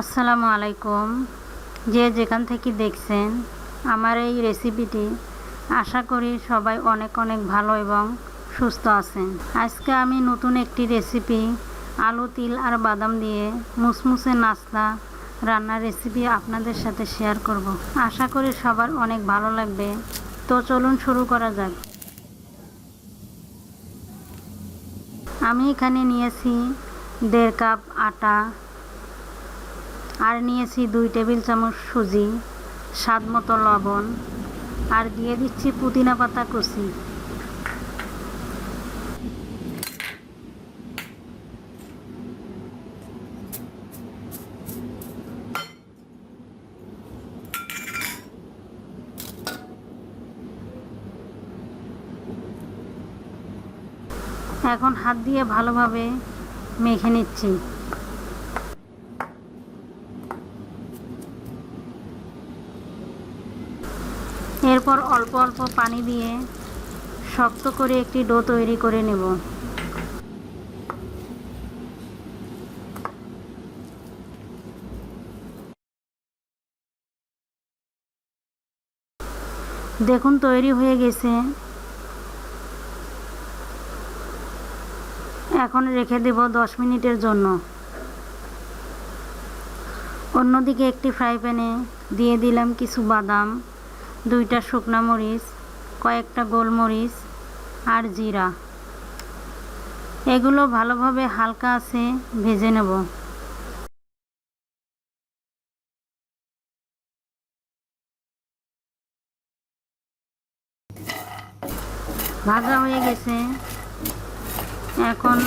আসসালামু আলাইকুম। যে যেখান থেকে দেখছেন আমার এই রেসিপিটি আশা করি সবাই অনেক অনেক ভালো এবং সুস্থ আছেন। আজকে আমি নতুন একটি রেসিপি আলু, তিল আর বাদাম দিয়ে মুসমুসে নাস্তা রান্নার রেসিপি আপনাদের সাথে শেয়ার করব। আশা করি সবার অনেক ভালো লাগবে। তো চলুন শুরু করা যাক। আমি এখানে নিয়েছি দেড় কাপ আটা আর নিয়েছি দুই টেবিল চামচ সুজি, স্বাদ মতো লবণ, আর দিয়ে দিচ্ছি পুদিনা পাতা কুচি। এখন হাত দিয়ে ভালোভাবে মেখে নিচ্ছি। এরপর অল্প অল্প পানি দিয়ে শক্ত করে একটি ডো তৈরি করে নেব। দেখুন, তৈরি হয়ে গেছে। এখন রেখে দেব দশ মিনিটের জন্য। অন্যদিকে একটি ফ্রাই প্যানে দিয়ে দিলাম কিছু বাদাম। দুইটা শুকনা মরিচ, কয়েকটা গোলমরিচ আর জিরা। এগুলো ভালোভাবে হালকা আছে, ভেজে নেব। ভাজা হয়ে গেছে। এখন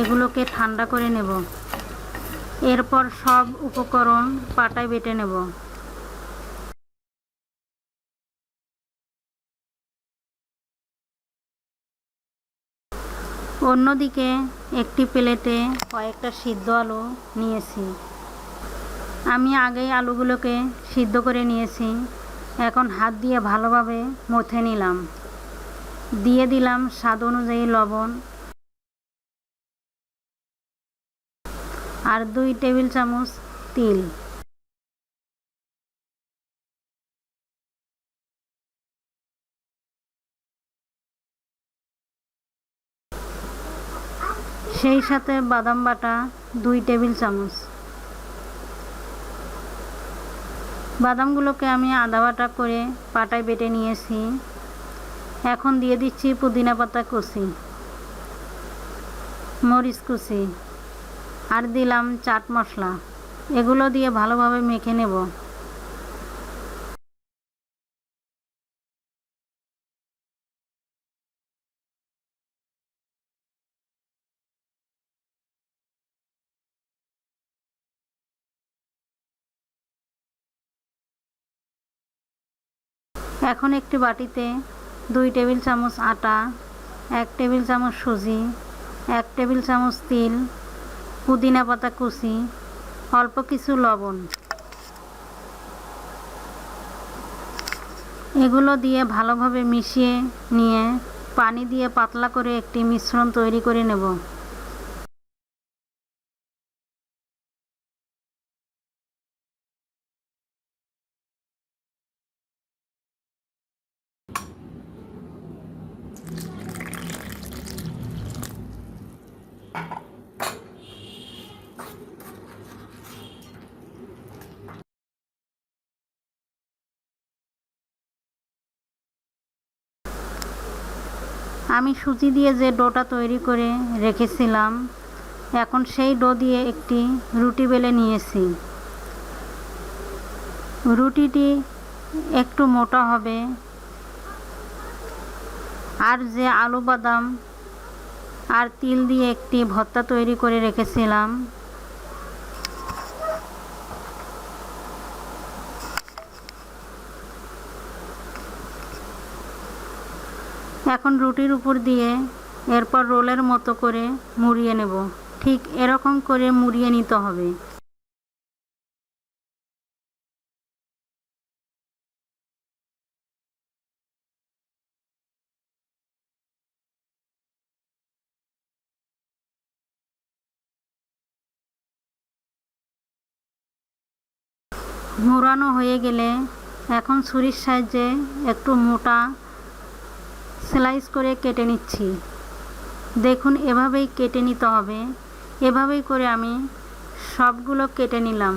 এগুলোকে ঠান্ডা করে নেব। এরপর সব উপকরণ পাটায় বেটে নেব। অন্যদিকে একটি প্লেটে কয়েকটা সিদ্ধ আলু নিয়েছি। আমি আগেই আলুগুলোকে সিদ্ধ করে নিয়েছি। এখন হাত দিয়ে ভালোভাবে মথে নিলাম। দিয়ে দিলাম স্বাদ অনুযায়ী লবণ। আর দুই টেবিল চামচ তিল। সেই সাথে বাদাম বাটা, দুই টেবিল চামচ। বাদামগুলোকে আমি আদা বাটা করে পাটায় বেটে নিয়েছি। এখন দিয়ে দিচ্ছি পুদিনা পাতা কুচি, মরিচ কুচি, আর দিলাম চাট মশলা। এগুলো দিয়ে ভালোভাবে মেখে নেব। এখন একটি বাটিতে দুই টেবিল চামচ আটা, এক টেবিল চামচ সুজি, এক টেবিল চামচ তিল, পুদিনা পাতা কুচি, অল্প কিছু লবণ। এগুলো দিয়ে ভালোভাবে মিশিয়ে নিয়ে পানি দিয়ে পাতলা করে একটি মিশ্রণ তৈরি করে নেব। আমি সুজি দিয়ে যে ডোটা তৈরি করে রেখেছিলাম, এখন সেই ডো দিয়ে একটি রুটি বেলে নিয়েছি। রুটিটি একটু মোটা হবে। আর যে আলু বাদাম আর তিল দিয়ে একটি ভর্তা তৈরি করে রেখেছিলাম এখন রুটির উপর দিয়ে এরপর রোলের মতো করে মুড়িয়ে নেব। ঠিক এরকম করে মুড়িয়ে নিতে হবে। মুড়ানো হয়ে গেলে এখন ছুরির সাহায্যে একটু মোটা স্লাইস করে কেটে নিচ্ছি। দেখুন, এভাবেই কেটে নিতে হবে। এভাবেই করে আমি সবগুলো কেটে নিলাম।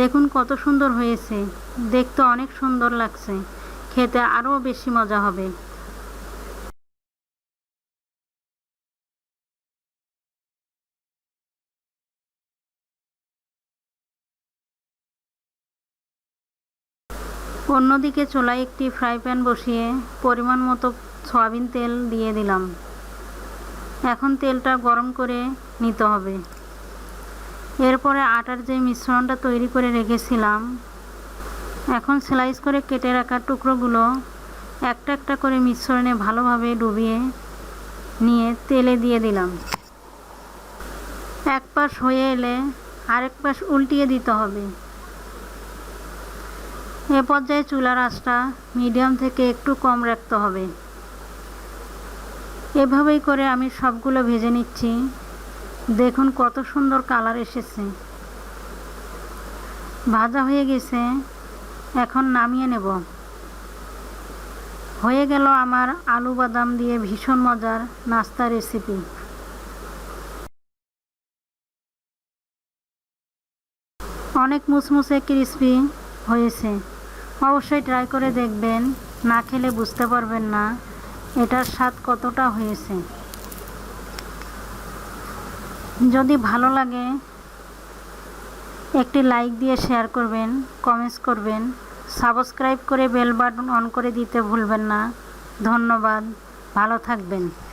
দেখুন, কত সুন্দর হয়েছে। দেখতে অনেক সুন্দর লাগছে। খেতে আরও বেশি মজা হবে। অন্যদিকে চুলায় একটি ফ্রাই প্যান বসিয়ে পরিমাণ মতো সয়াবিন তেল দিয়ে দিলাম। এখন তেলটা গরম করে নিতে হবে। এরপরে আটার যে মিশ্রণটা তৈরি করে রেখেছিলাম, এখন স্লাইস করে কেটে রাখা টুকরোগুলো একটা একটা করে মিশ্রণে ভালোভাবে ডুবিয়ে নিয়ে তেলে দিয়ে দিলাম। এক পাশ হয়ে এলে আরেক পাশ উল্টিয়ে দিতে হবে। এ পর্যায়ে চুলার আঁচটা মিডিয়াম থেকে একটু কম রাখতে হবে। এভাবেই করে আমি সবগুলো ভেজে নিচ্ছি। দেখুন কত সুন্দর কালার এসেছে। ভাজা হয়ে গেছে। এখন নামিয়ে নেব। হয়ে গেল আমার আলু বাদাম দিয়ে ভীষণ মজার নাস্তা রেসিপি অনেক মুসমুসে ক্রিসপি হয়েছে। অবশ্যই ট্রাই করে দেখবেন। না খেলে বুঝতে পারবেন না। এটার স্বাদ কতটা হয়েছে। যদি ভালো লাগে, একটি লাইক দিয়ে শেয়ার করবেন কমেন্টস করবেন। সাবস্ক্রাইব করে বেল বাটন অন করে দিতে ভুলবেন না। ধন্যবাদ। ভালো থাকবেন।